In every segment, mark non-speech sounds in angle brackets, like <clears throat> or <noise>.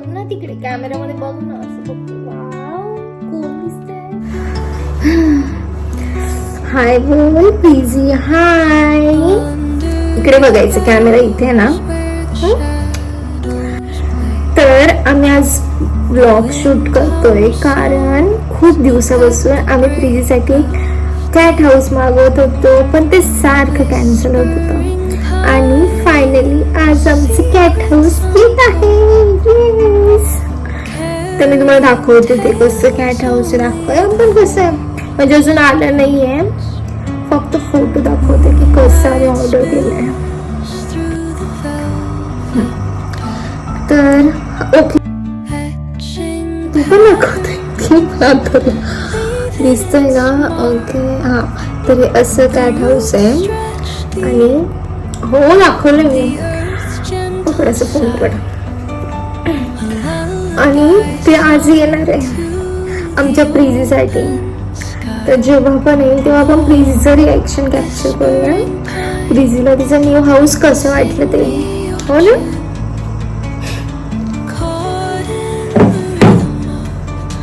बघ ना तिकडे. कॅमेरामध्ये बघ ना असं बघ. हाय बोल बिझी हाय इकडे बघायचं. कॅमेरा इथे आहे ना. तर आम्ही आज ब्लॉग शूट करतोय. कारण खूप दिवसापासून आम्ही प्रीजीसाठी कॅट हाऊस मागवत होतो पण ते सारखं कॅन्सल होत होतं. आणि फायनली आज आमचं कॅट हाऊस पीत आहे तर मी तुम्हाला दाखवते ते कसं कॅट हाऊस दाखव पण कसं आहे म्हणजे अजून आलं नाही आहे फक्त फोटो दाखवते की कसं आम्ही ऑर्डर केलंय. तर ओके तू दाखवते. पण दाखवते. दिसतंय ना? ओके हां. तर हे असं कॅट हाऊस आहे. आणि हो दाखवलं मी फोन पड आणि ते आज येणार आहे. आमच्या प्रीजीसाठी तर जेव्हा पण येईल तेव्हा आपण प्रीजीचं रिॲक्शन कॅप्चर करूया. प्रीजीला तिचं न्यू हाऊस कसं वाटलं ते. हो ना?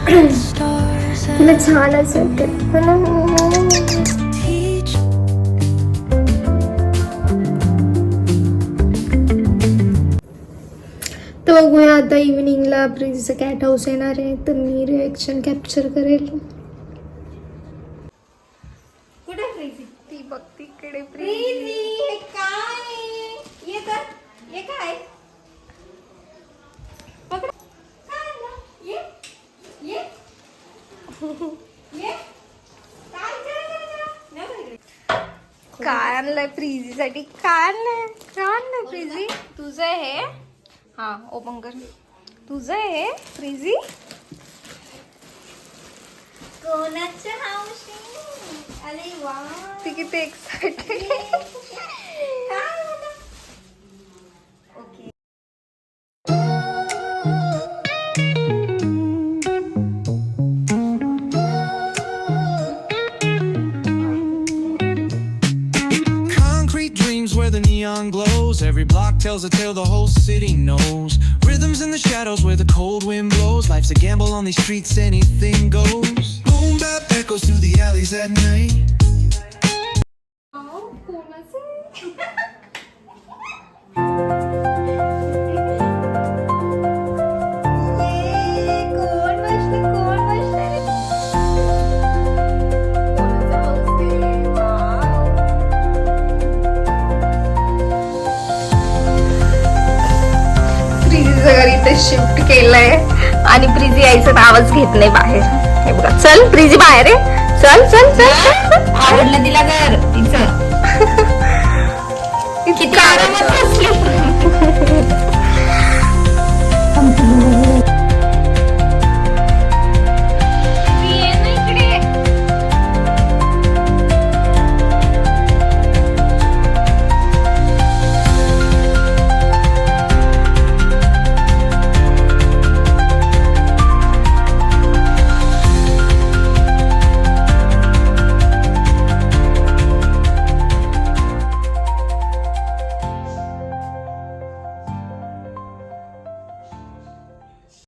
<clears throat> तुला छान असेल ते. तर बघूया आता इव्हिनिंगला प्रीजीचं कॅट हाऊस येणार आहे. तर मी रिॲक्शन कॅप्चर करेल ती बघ तिकडे प्रीती हे काय? ये तर. ये काय? आणलंय काय आणलंय? काय आणलंय प्रीजी तुझं हे? हा ओपन कर. तुझं आहे प्रीजी कोणाचं हौशी? अरे वा. ती किती excited <laughs> Every block tells a tale the whole city knows. Rhythms in the shadows where the cold wind blows. Life's a gamble on these streets, anything goes. आईचं घर इथे शिफ्ट केलंय. आणि प्रिजी आईचा आवाज घेत नाही बाहेर. हे चल प्रिजी बाहेर आहे चल चल चल आवडलं तिला घर तिचं. <laughs> किती